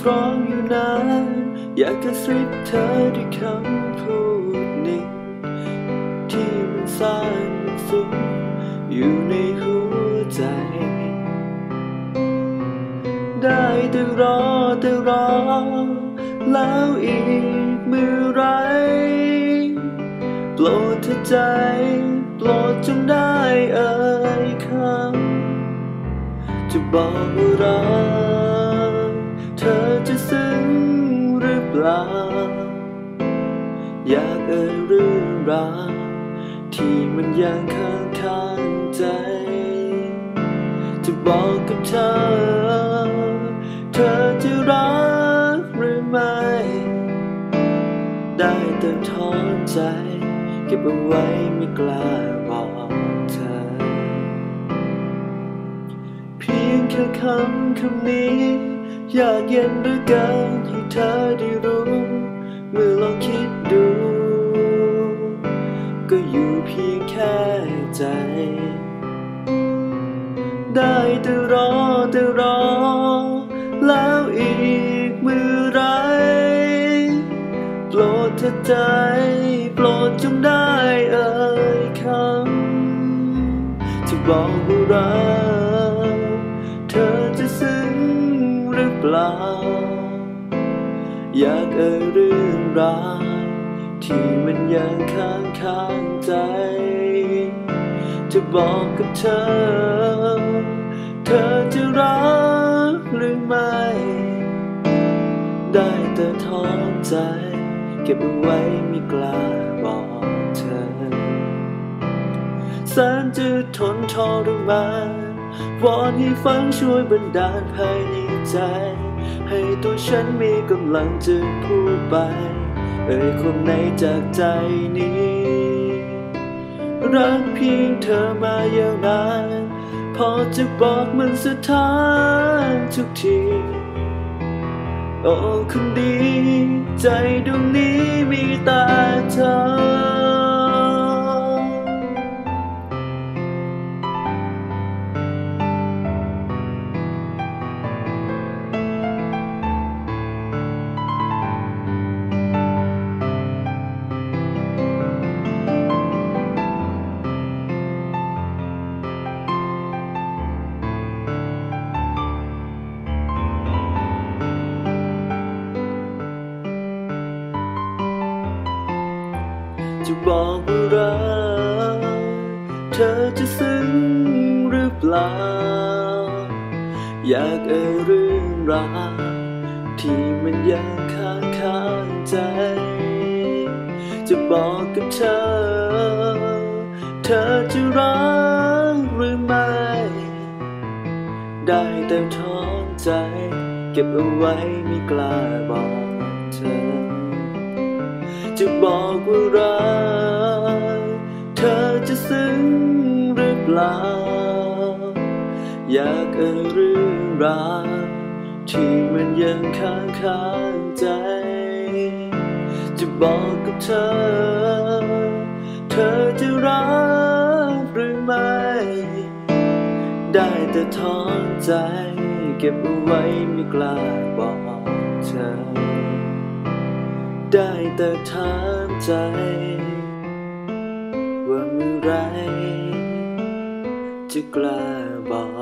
ตรองอยู่นานอยากกระซิบเธอด้วยคำพูดนึ่งที่มันซ่านมันสุมอยู่ในหัวใจ ได้แต่รอแต่รอ แล้วอีกเมื่อไรโปรดเธอใจ โปรดจงได้เอ่ยคำจะบอกว่ารัก อยากเอ่ยเรื่องราวที่มันยังค้างคางใจ จะบอกกับเธอ เธอจะรักหรือไม่ ได้แต่ถอนใจเก็บเอาไว้ไม่กล้าบอกเธอ เพียงแค่คำคำนี้ อยากเย็นหรือเกินให้เธอได้รู้ เมื่อลองคิด ใจ ได้แต่รอแต่รอ แล้วอีกเมื่อไร โปรดเธอใจ โปรดจงได้เอ่ยคำจะบอกว่ารักเธอจะซึ้งหรือเปล่า อยากเอ่ยเรื่องราวที่มันยังค้างคางใจ จะบอกกับเธอ เธอจะรักหรือไม่ ได้แต่ถอใจ เก็บเอาไว้ไม่กล้าบอกเธอแสนจะทนทรมานวอนให้ฝันช่วยบันดาลภายในใจ ให้ตัวฉันมีกำลังจะพูดไป เอ่ยความในจากใจนี้ รักเพียงเธอมายาวนาน พอจะบอกมันสถานทุกที โอ้คนดี ใจดวงนี้มีตาเธอ จะบอกว่ารักเธอจะซึ้งหรือเปล่า อยากเอ่ยเรื่องราวที่มันยังค้างคางใจ จะบอกกับเธอ เธอจะรักหรือไม่ ได้แต่ถอนใจ เก็บเอาไว้ไม่กล้าบอกเธอ จะบอกว่ารักเธอจะซึ้งหรือเปล่า อยากเอ่ยเรื่องราวที่มันยังค้างคางใจ จะบอกกับเธอ เธอจะรักหรือไม่ ได้แต่ถอใจ เก็บเอาไว้ไม่กล้าบอกเธอ ได้แต่ถามใจ ว่าเมื่อไรจะกล้าบอก